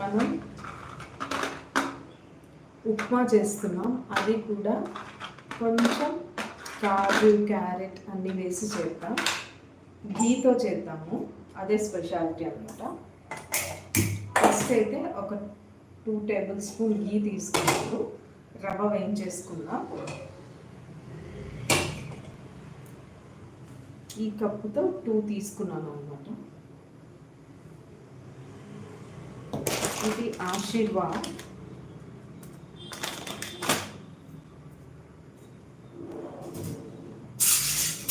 మనం ఉప్మా చేస్తున్నాం. అది కూడా కొంచెం కాజు క్యారెట్ అన్నీ వేసి చేద్దాం. ఘీతో చేద్దాము. అదే స్పెషాలిటీ అనమాట ఫస్ట్ అయితే ఒక టూ టేబుల్ స్పూన్ ఘీ తీసుకున్నాము రవ్వ వేయించేసుకుందాం. ఈ కప్పుతో టూ తీసుకున్నాను అనమాట ఇది ఆశీర్వాద్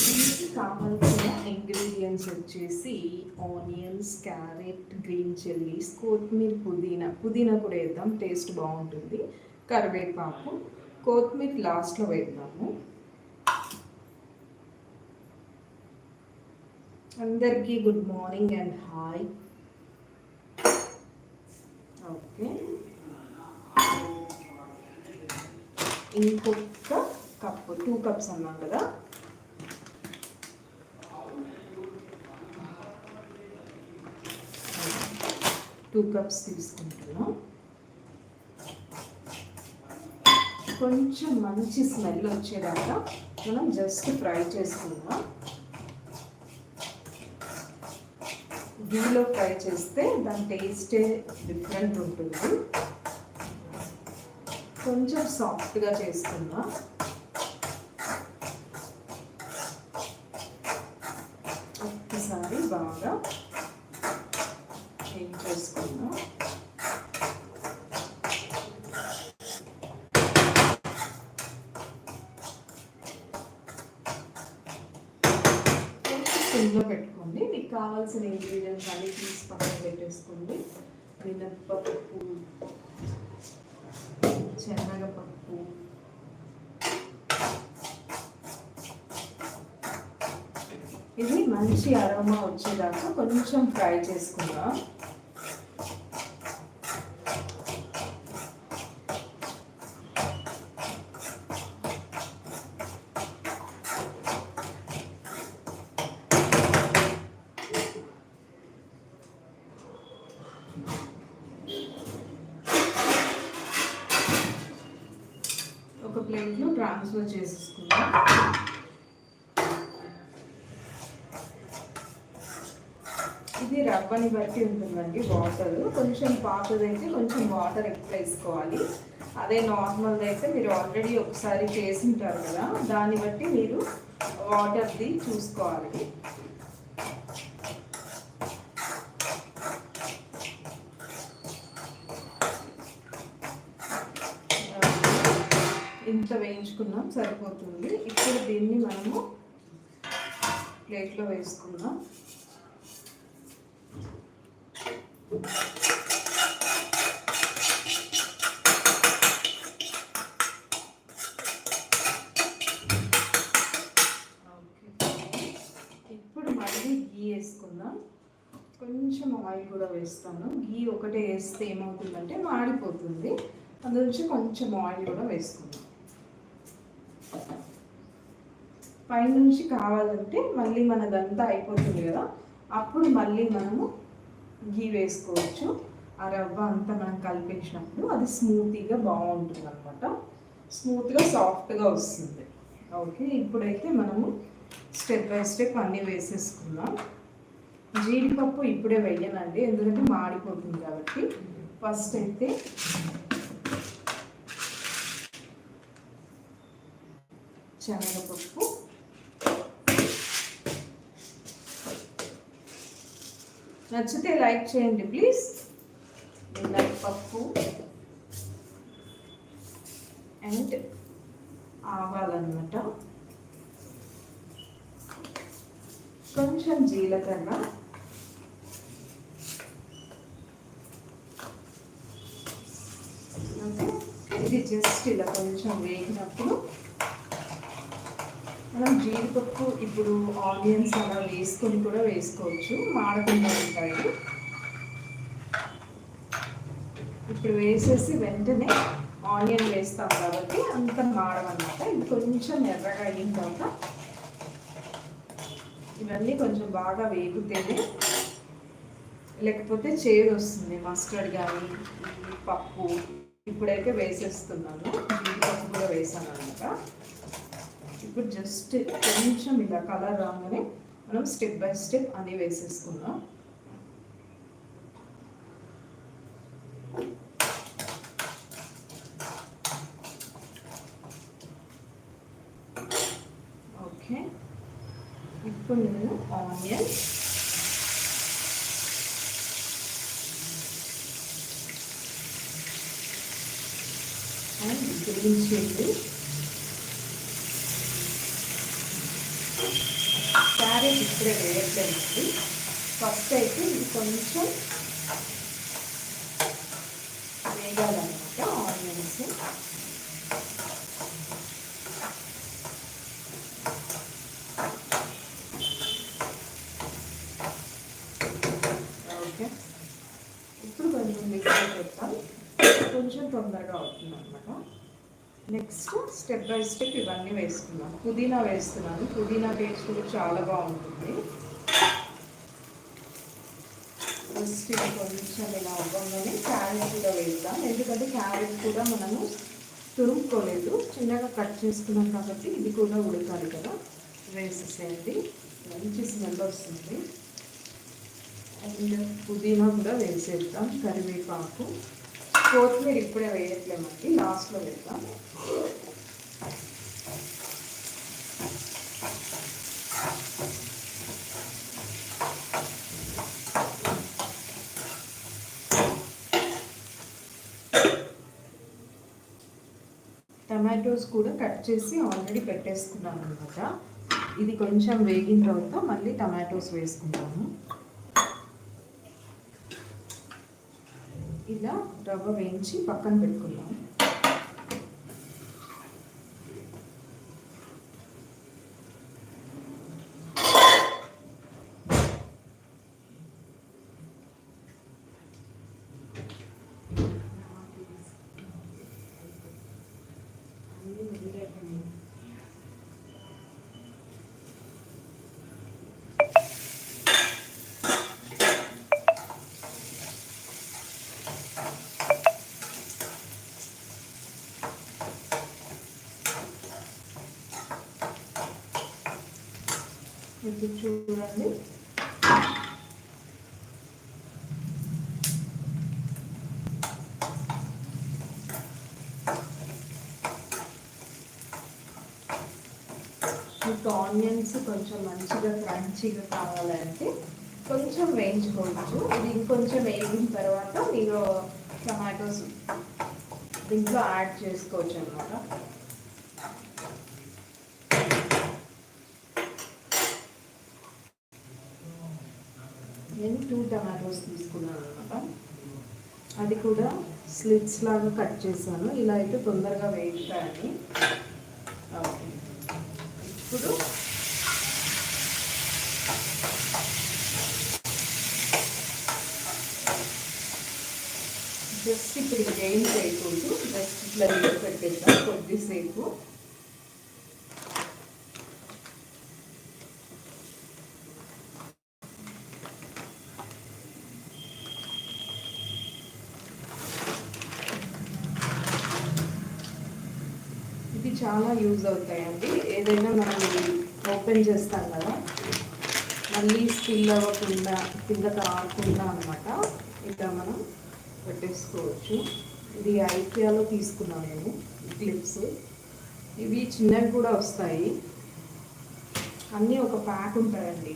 దీనికి కావాల్సిన ఇంగ్రీడియంట్స్ వచ్చేసి ఆనియన్స్ క్యారెట్ గ్రీన్ చిల్లీస్ కొత్తిమీర పుదీనా. పుదీనా కూడా వేద్దాం టేస్ట్ బాగుంటుంది. కరివేపాకు. కొత్తిమీర లాస్ట్లో వేద్దాము. అందరికీ good morning and hi okay. ఇంకొక కప్పు టూ కప్స్ అన్నాం కదా. టూ కప్స్ తీసుకుంటున్నాం. కొంచెం మంచి స్మెల్ వచ్చేదాకా మనం జస్ట్ ఫ్రై చేసుకుందాం. ఘీలో ఫ్రై చేస్తే దాని టేస్టే డిఫరెంట్ ఉంటుంది. కొంచెం సాఫ్ట్గా చేస్తున్నా ఒక్కసారి బాగా ఏం చేసుకుందాం. సిమ్లో పెట్టుకోండి. మీకు కావాల్సిన ఇంగ్రీడియంట్స్ అన్ని తీసి పక్కన పెట్టేసుకోండి మినప్పప్పు శనగపప్పు ఇది మంచి అరోమా వచ్చేదాకా కొంచెం ఫ్రై చేసుకుందాం ఒక ప్లేట్లో ట్రాన్స్ఫర్ చేసేసుకుందాం. ఇది రవ్వని బట్టి ఉంటుందండి వాటర్. కొంచెం పాతదైతే కొంచెం వాటర్ ఎక్కువ వేసుకోవాలి. అదే నార్మల్ది అయితే మీరు ఆల్రెడీ ఒకసారి చేసి ఉంటారు కదా దాన్ని బట్టి మీరు వాటర్ది చూసుకోవాలి. వేసుకున్నాం సరిపోతుంది. ఇప్పుడు దీన్ని మనము ప్లేట్లో వేసుకుందాం. ఓకే. ఇప్పుడు మళ్ళీ గీ వేసుకుందాం. కొంచెం ఆయిల్ కూడా వేస్తాను. గీ ఒకటే వేస్తే ఏమవుతుందంటే మాడిపోతుంది. అందు నుంచి కొంచెం ఆయిల్ కూడా వేసుకుందాం. పైనుంచి కావాలంటే మళ్ళీ మనదంతా అయిపోతుంది కదా అప్పుడు మళ్ళీ మనము గీ వేసుకోవచ్చు. ఆ రవ్వ అంతా మనం కలిపించినప్పుడు అది స్మూతీగా బాగుంటుంది అనమాట స్మూత్గా సాఫ్ట్గా వస్తుంది. ఓకే ఇప్పుడైతే మనము స్టెప్ బై స్టెప్ అన్నీ వేసేసుకుందాం. జీడిపప్పు ఇప్పుడే వేయనండి ఎందుకంటే మాడిపోతుంది కాబట్టి. ఫస్ట్ అయితే శనగపప్పు నచ్చితే లైక్ చేయండి ప్లీజ్. మినప్పప్పు అండ్ ఆవాలన్నమాట. కొంచెం జీలకర్ర. అంటే ఇది జస్ట్ ఇలా కొంచెం వేగినప్పుడు మనం జీడిపప్పు ఇప్పుడు ఆనియన్స్ అలా వేసుకొని కూడా వేసుకోవచ్చు. మాడకుండా ఉంటాయి. ఇప్పుడు వేసేసి వెంటనే ఆనియన్ వేస్తాం కాబట్టి అంత మాడమన్నమాట ఇది కొంచెం ఎర్రగా అయిన తర్వాత ఇవన్నీ కొంచెం బాగా వేగితేనే లేకపోతే చేదు వస్తుంది. మస్టర్డ్ కానీ పప్పు ఇప్పుడైతే వేసేస్తున్నాను. జీడిపప్పు కూడా వేసాను అనమాట ఇప్పుడు జస్ట్ కొంచెం ఇలా కలర్ రాగానే మనం స్టెప్ బై స్టెప్ అన్నీ వేసేసుకున్నాం ఓకే ఇప్పుడు నేను onion and green chilli carrot ఇప్పుడే వేయట్లేదు ఫస్ట్ అయితే ఇది కొంచెం వేగాలన్నమాట ఆనియన్స్ ఓకే ఇప్పుడు కొంచెం మిక్సీ పెడతాం కొంచెం తొందరగా అవుతుంది అనమాట నెక్స్ట్ స్టెప్ బై స్టెప్ ఇవన్నీ వేసుకున్నాను. పుదీనా వేస్తున్నాను. పుదీనా టేస్ట్ కూడా చాలా బాగుంటుంది. ఫస్ట్ ఇది కొంచెం ఇలా అవ్వగానే క్యారెట్ కూడా వేద్దాం. ఎందుకంటే క్యారెట్ కూడా మనము తురుముకోలేదు. చిన్నగా కట్ చేసుకున్నాం కాబట్టి ఇది కూడా ఉడకాలి కదా. వేసేసేయండి. మంచి స్మెల్ వస్తుంది. అండ్ పుదీనా కూడా వేసేద్దాం కరివేపాకు. కొత్తిమీర ఇప్పుడే వేయట్లేమండి లాస్ట్లో వేద్దాం. టమాటోస్ కూడా కట్ చేసి ఆల్రెడీ పెట్టేసుకున్నాను అనమాట ఇది కొంచెం వేగిన తర్వాత మళ్ళీ టమాటోస్ వేసుకుంటాము. ఇలా రవ్వ వేయించి పక్కన పెట్టుకున్నాం ఇది చూడండి. మీకు ఆనియన్స్ కొంచెం మంచిగా క్రంచీగా కావాలంటే కొంచెం వేయించుకోవచ్చు. ఇది ఇంకొంచెం వేగిన తర్వాత మీరు టమాటోస్ దీంట్లో యాడ్ చేసుకోవచ్చు అనమాట నేను టూ టమాటోస్ తీసుకున్నాను అనమాట అది కూడా స్లిట్స్ లాగా కట్ చేశాను. ఇలా అయితే తొందరగా వేగుతాయని. ఇప్పుడు జస్ట్ ఇప్పుడు ఏం చేయకూడదు జస్ట్ ఇట్లా నీళ్ళు పెట్టేద్దాం కొద్దిసేపు ఇది చాలా యూజ్ అవుతాయండి. ఏదైనా మనం ఓపెన్ చేస్తాం కదా. మళ్ళీ స్పిల్ అవ్వకుండా కింద కారకుండా అనమాట ఇట్లా మనం పెట్టేసుకోవచ్చు. ఇది ఐకియాలో తీసుకున్నాను నేను క్లిప్స్ ఇవి చిన్నవి కూడా వస్తాయి. అన్నీ ఒక ప్యాక్ ఉంటాయండి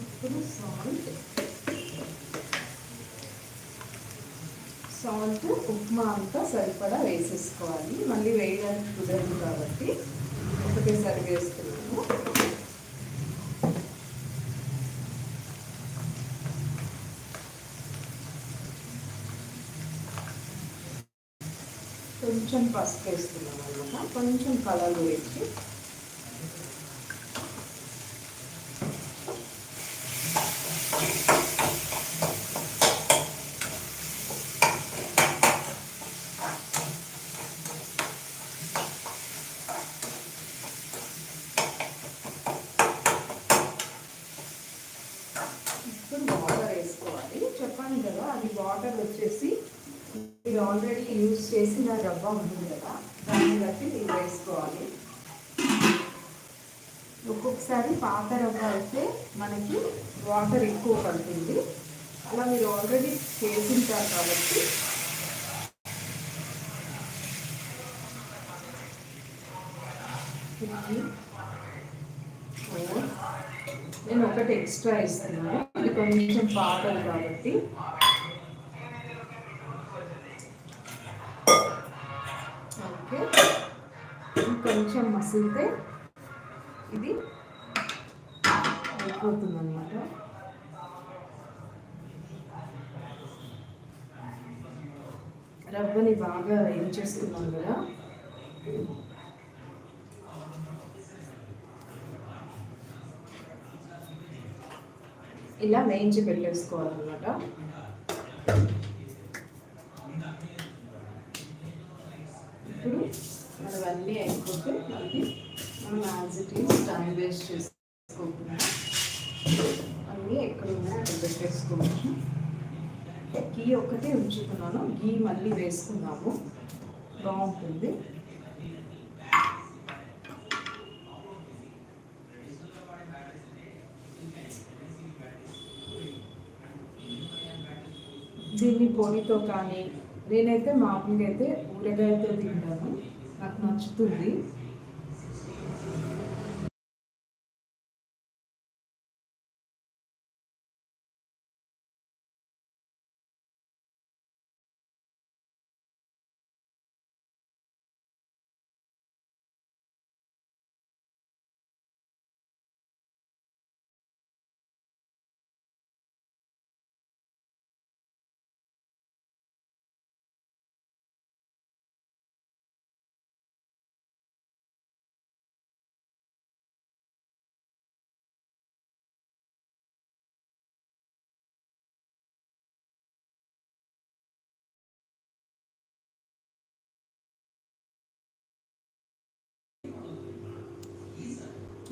ఇప్పుడు సాల్ట్ సాల్ట్ ఉప్మా అంతా సరిపడా వేసేసుకోవాలి. మళ్ళీ వేయడానికి కుదరదు కాబట్టి ఒకటేసారి వేస్తున్నాము. కొంచెం పసుపు వేస్తున్నాం అనమాట కొంచెం కలర్ వేసి మనకి వాటర్ ఎక్కువ పడుతుంది. అలా మీరు ఆల్రెడీ చేసింటారు కాబట్టి. నేను ఒకటి ఎక్స్ట్రా ఇస్తున్నాను. ఇది కొంచెం పాతది కాబట్టి. ఓకే. కొంచెం మసిలితే ఇది అవుతుందన్నమాట రవ్వని బాగా ఏం చేస్తున్నాం కదా? ఇలా వేయించి పెట్టేసుకోవాలన్నమాట. ఇప్పుడు మనవన్నీ అయిపోతే మనకి మనం as it is time waste చేసి అన్నీ ఎక్కడ ఉన్నాయో గీ ఒక్కటే ఉంచుకున్నాను గీ మళ్ళీ వేసుకున్నాము బాగుంటుంది. దీన్ని పొడితో కానీ నేనైతే మామూలుగా అయితే ఊరగాయతో తింటాను. నాకు నచ్చుతుంది.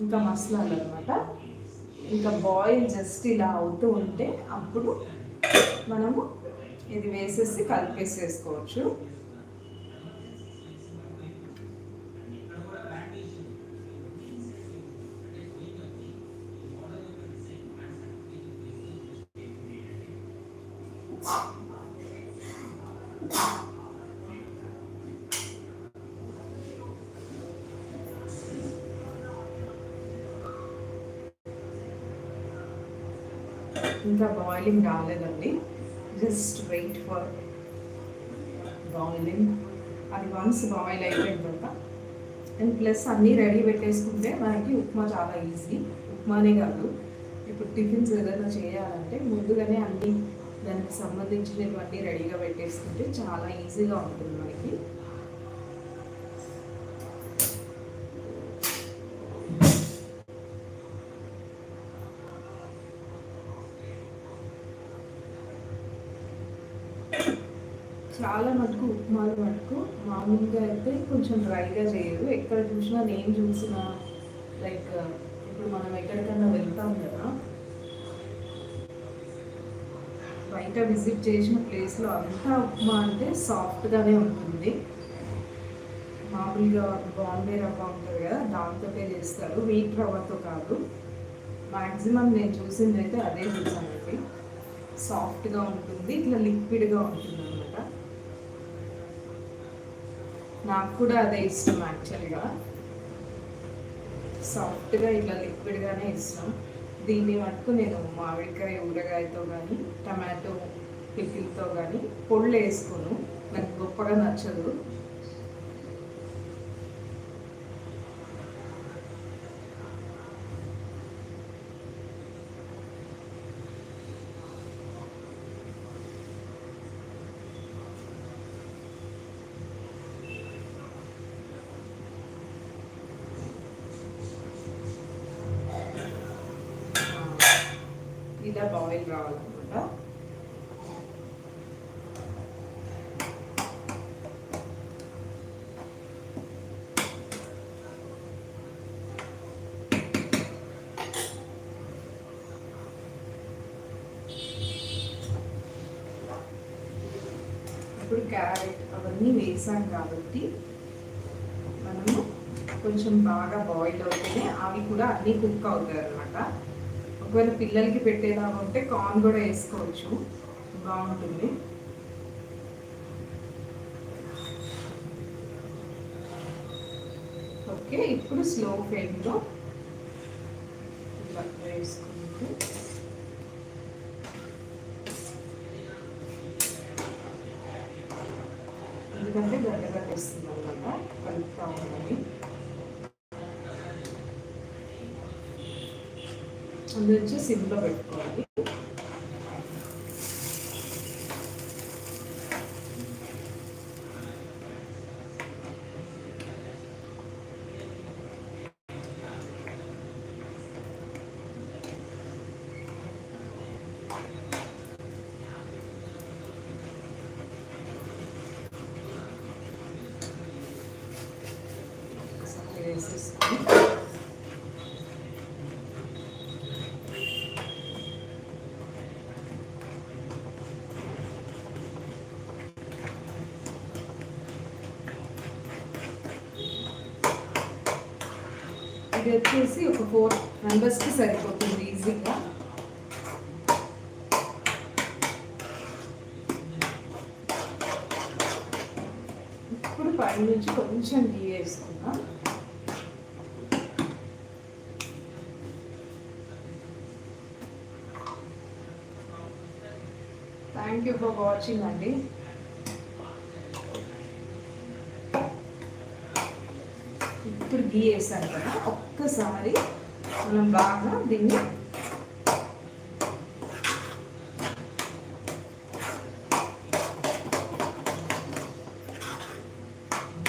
ఇంకా మసలాలు అనమాట ఇంకా బాయిల్ జస్ట్ ఇలా అవుతూ ఉంటే అప్పుడు మనము ఇది వేసేసి కలిపేసేసుకోవచ్చు. ఇంకా బాయిలింగ్ రాలేదండి. జస్ట్ వెయిట్ ఫర్ బాయిలింగ్ అది వన్స్ బాయిల్ అయిపోయిన తర్వాత అండ్ ప్లస్ అన్నీ రెడీ పెట్టేసుకుంటే మనకి ఉప్మా చాలా ఈజీ ఉప్మానే కాదు. ఇప్పుడు టిఫిన్స్ ఏదైనా చేయాలంటే ముందుగానే అన్నీ దానికి సంబంధించినవన్నీ రెడీగా పెట్టేసుకుంటే చాలా ఈజీగా ఉంటుంది మనకి. చాలా మటుకు ఉప్మాలు మటుకు మామూలుగా అయితే కొంచెం డ్రైగా చేయరు. ఎక్కడ చూసినా నేను చూసిన లైక్ ఇప్పుడు మనం ఎక్కడికన్నా వెళ్తాం కదా బయట విజిట్ చేసిన ప్లేస్లో అంతా ఉప్మా అంటే సాఫ్ట్గానే ఉంటుంది. మామూలుగా బాంబే రవ్వ ఉంటుంది కదా దాంతోటే చేస్తారు. వీట్ రవ్వతో కాదు. మ్యాక్సిమం నేను చూసింది అయితే అదే చూసానండి సాఫ్ట్గా ఉంటుంది ఇట్లా లిక్విడ్గా ఉంటుంది అనమాట నాకు కూడా అదే ఇష్టం యాక్చువల్గా సాఫ్ట్గా ఇట్లా లిక్విడ్గానే ఇష్టం. దీన్ని మటుకు నేను మామిడికాయ ఊరగాయతో కానీ టమాటో పికిల్తో కానీ పొళ్ళు వేసుకోను. నాకు గొప్పగా నచ్చదు. ఇలా బాయిల్ రావాలన్నమాట ఇప్పుడు క్యారెట్ అవన్నీ వేసాం కాబట్టి మనము కొంచెం బాగా బాయిల్ అవుతేనే అవి కూడా అన్నీ కుక్ అవుతారు. ఒకవేళ పిల్లలకి పెట్టేలాగా ఉంటే కార్న్ కూడా వేసుకోవచ్చు. బాగుంటుంది. ఓకే ఇప్పుడు స్లో ఫ్లేమ్లో ఇలా వేసుకుంటూ. ఎందుకంటే గడ్డగా కట్టేస్తుంది. అందు వచ్చి సిమ్లో పెట్టుకోవాలి ఒకసారి వేసేసుకొని ఇది వచ్చేసి ఒక ఫోర్ మెంబర్స్కి సరిపోతుంది ఈజీగా. ఇప్పుడు పై నుంచి కొంచెం గీ వేసుకుందాం. థ్యాంక్ యూ ఫర్ వాచింగ్ అండి ఇప్పుడు గీ వేసాను కదా. ఒక్కసారి మనం బాగా దీన్ని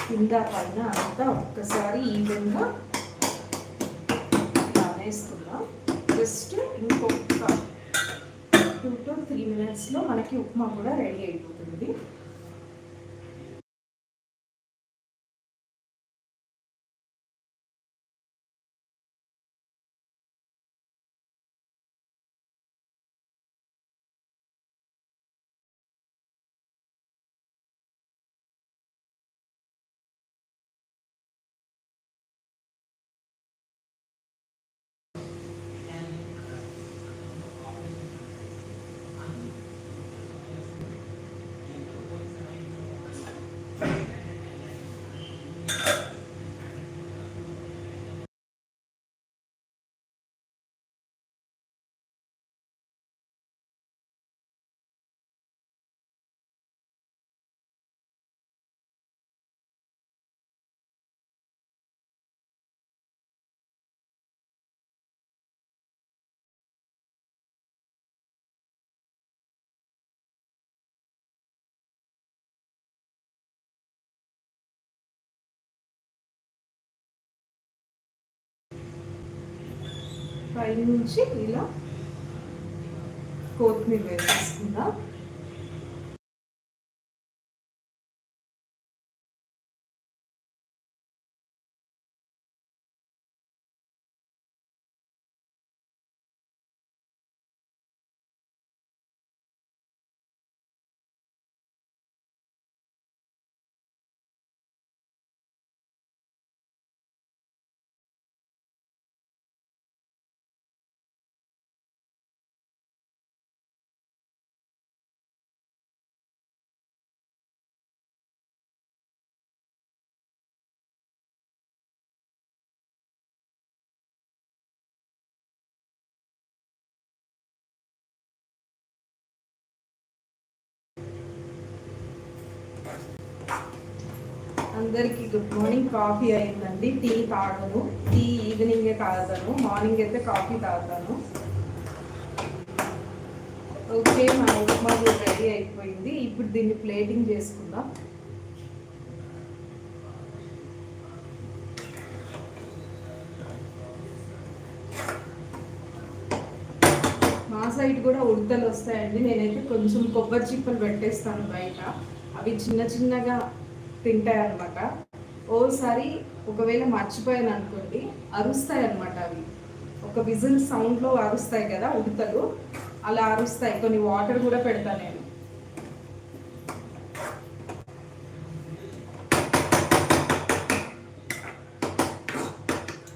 కింద పైన అంతా ఒక్కసారి ఈవెన్గా ఇలా వేసుకుందాం జస్ట్ ఇంకొక టూ టు త్రీ మినిట్స్లో మనకి ఉప్మా కూడా రెడీ అయిపోతుంది. పైనుంచి ఇలా కొత్తిమీర వేసేసుకుందాం. అందరికీ గుడ్ మార్నింగ్ కాఫీ అయిందండి. టీ తాగను. టీ ఈవినింగే తాగుతాను. మార్నింగ్ అయితే కాఫీ తాగుతాను. ఓకే మన ఉప్మా కూడా రెడీ అయిపోయింది. ఇప్పుడు దీన్ని ప్లేటింగ్ చేసుకుందాం. మా సైడ్ కూడా ఉడతలు వస్తాయండి. నేనైతే కొంచెం కొబ్బరి చిప్పలు పెట్టేస్తాను బయట. అవి చిన్న చిన్నగా తింటాయి అనమాట ఓసారి ఒకవేళ మర్చిపోయాను అనుకోండి అరుస్తాయి అనమాట అవి. ఒక విజిల్ సౌండ్లో అరుస్తాయి కదా ఉడతలు అలా అరుస్తాయి. కొన్ని వాటర్ కూడా పెడతా నేను.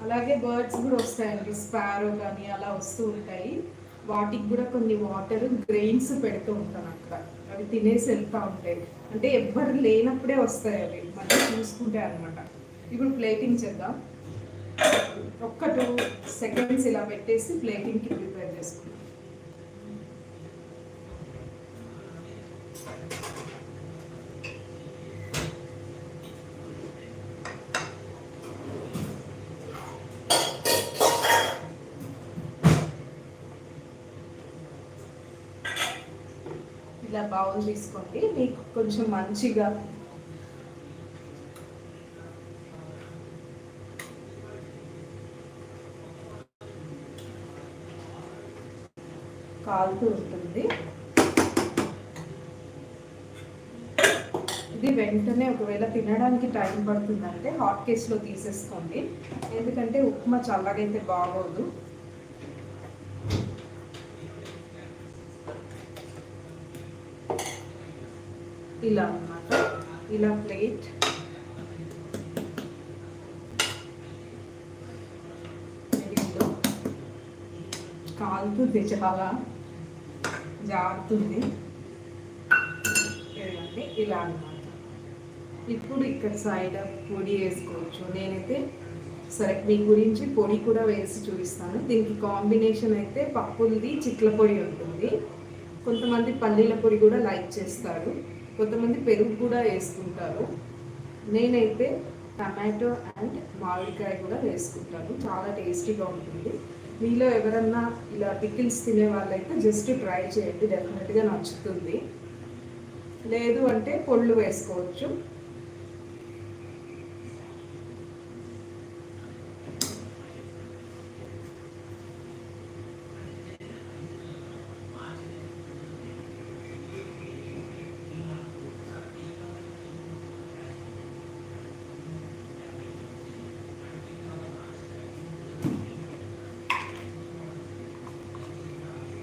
అలాగే బర్డ్స్ కూడా వస్తాయండి. స్పారో కానీ అలా వస్తూ ఉంటాయి. వాటికి కూడా కొన్ని వాటర్ గ్రెయిన్స్ పెడుతూ ఉంటాను అక్కడ. అవి తినేసి వెళ్తూ ఉంటాయి. అంటే ఎవ్వరు లేనప్పుడే వస్తాయి అవి. మనం చూసుకుంటాయి అనమాట ఇప్పుడు ప్లేటింగ్ చేద్దాం. ఒక్క టూ సెకండ్స్ ఇలా పెట్టేసి ప్లేటింగ్కి ప్రిపేర్ చేసుకుంటాం ఇలా బౌల్ తీసుకోండి. మీకు కొంచెం మంచిగా కాలుతూ ఉంటుంది. ఇది వెంటనే ఒకవేళ తినడానికి టైం పడుతుందంటే హాట్ కేస్లో తీసేసుకోండి. ఎందుకంటే ఉప్మా చల్లగైతే బాగోదు. ఇలా అన్నమాట. ఇలా ప్లేట్. కాలుతుంది చాలా. జారుతుంది. ఇలా అన్నమాట. ఇప్పుడు ఇక్కడ సైడ్ పొడి వేసుకోవచ్చు. నేనైతే సరే మీ గురించి పొడి కూడా వేసి చూపిస్తాను. దీనికి కాంబినేషన్ అయితే పప్పులది చిట్ల పొడి ఉంటుంది. కొంతమంది పల్లీల పొడి కూడా లైక్ చేస్తారు. కొంతమంది పెరుగు కూడా వేసుకుంటారు. నేనైతే టమాటో అండ్ మామిడికాయ కూడా వేసుకుంటాను. చాలా టేస్టీగా ఉంటుంది. మీలో ఎవరన్నా ఇలా పికిల్స్ తినే వాళ్ళైతే జస్ట్ ట్రై చేయండి. డెఫినెట్గా నచ్చుతుంది. లేదు అంటే పొళ్ళు వేసుకోవచ్చు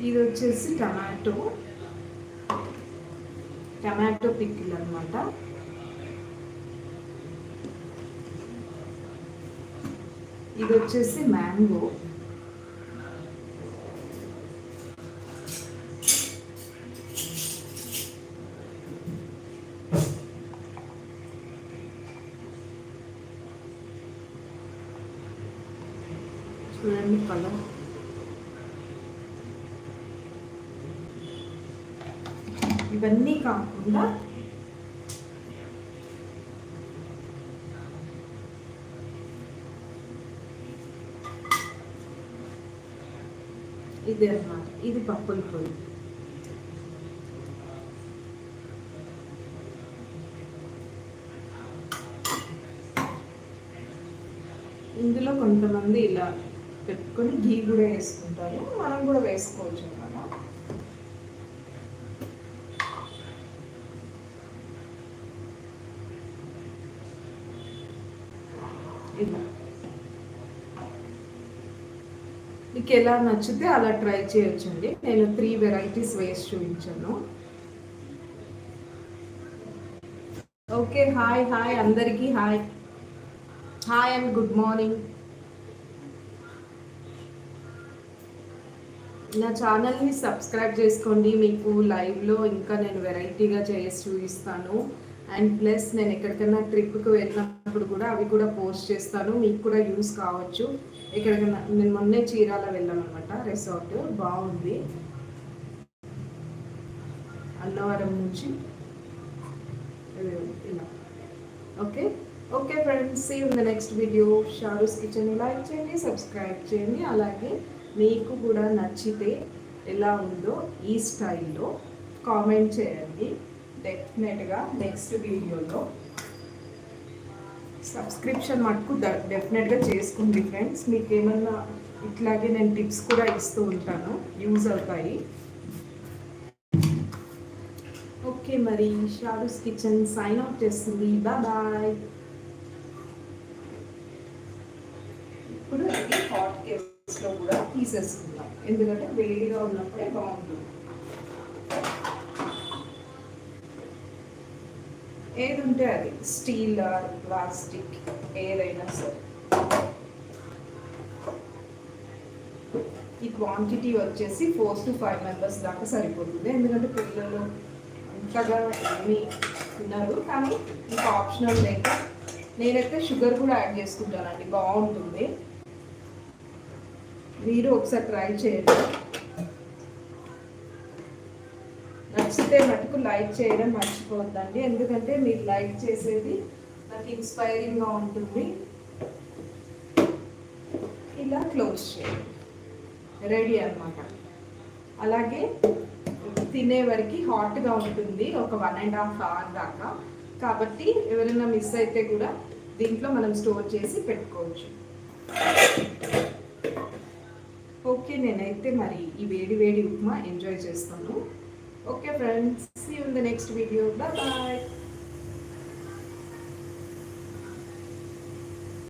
ఇది వచ్చేసి టమాటో టమాటో పిక్కిల్ అనమాట ఇది వచ్చేసి మ్యాంగో. చూడండి కలర్. ఇవన్నీ కాకుండా ఇది అన్నమాట. ఇది పప్పుల పొడి. ఇందులో కొంతమంది ఇలా పెట్టుకొని ఘీ కూడా వేసుకుంటారు. మనం కూడా వేసుకోవచ్చు అన్నమాట ఇలా మీకు ఎలా నచ్చితే అలా ట్రై చేయొచ్చండి. నేను త్రీ వెరైటీస్ వేసి చూపించాను. ఓకే హాయ్ హాయ్ అందరికీ hi. Hi and good morning. నా ఛానల్ని సబ్స్క్రైబ్ చేసుకోండి. మీకు లైవ్లో ఇంకా నేను వెరైటీగా చేసి చూపిస్తాను. అండ్ ప్లస్ నేను ఎక్కడికైనా ట్రిప్కి వెళ్ళినప్పుడు కూడా అవి కూడా పోస్ట్ చేస్తాను. మీకు కూడా యూస్ కావచ్చు. ఎక్కడికైనా నేను మొన్నే చీరాల వెళ్ళాను అనమాట రిసార్ట్ బాగుంది. అన్నవరం నుంచి ఇలా. Okay okay friends see in the next video Sharu's kitchen like చేయండి సబ్స్క్రైబ్ చేయండి. అలాగే మీకు కూడా నచ్చితే ఎలా ఉందో ఈ స్టైల్లో కామెంట్ చేయండి. డెఫినెట్గా నెక్స్ట్ వీడియోలో సబ్స్క్రిప్షన్ మటుకు డెఫినెట్గా చేసుకుంది ఫ్రెండ్స్. మీకు ఏమన్నా ఇట్లాగే నేను టిప్స్ కూడా ఇస్తూ ఉంటాను. యూజ్ అవుతాయి. ఓకే మరి షారూస్ కిచెన్ సైన్ అవుట్ చేస్తుంది. బాయ్. ఇప్పుడు ఇది హాట్ కేస్లో కూడా తీసేసుకుందాం. ఎందుకంటే వేడిగా ఉన్నప్పుడే బాగుంటుంది. ఏది ఉంటే అది? స్టీల్ ఆర్ ప్లాస్టిక్ ఏదైనా సరే. ఈ క్వాంటిటీ వచ్చేసి ఫోర్ టు ఫైవ్ మెంబర్స్ దాకా సరిపోతుంది. ఎందుకంటే పిల్లలు అంతగా ఏమి తిన్నారు కానీ ఇంకా ఆప్షనల్ లేక నేనైతే షుగర్ కూడా యాడ్ చేసుకుంటానండి. బాగుంటుంది. మీరు ఒకసారి ట్రై చేయండి. నచ్చితే మటుకు లైక్ చేయడం మర్చిపోవద్దండి. ఎందుకంటే మీరు లైక్ చేసేది నాకు ఇన్స్పైరింగ్గా ఉంటుంది. ఇలా క్లోజ్ చేయండి. రెడీ అన్నమాట. అలాగే తినే వరకు హాట్గా ఉంటుంది. ఒక వన్ అండ్ హాఫ్ అవర్ దాకా. కాబట్టి ఎవరైనా మిస్ అయితే కూడా దీంట్లో మనం స్టోర్ చేసి పెట్టుకోవచ్చు. ఓకే నేనైతే మరి ఈ వేడి వేడి ఉప్మా ఎంజాయ్ చేస్తాను. Okay friends, see you in the next video. Bye bye.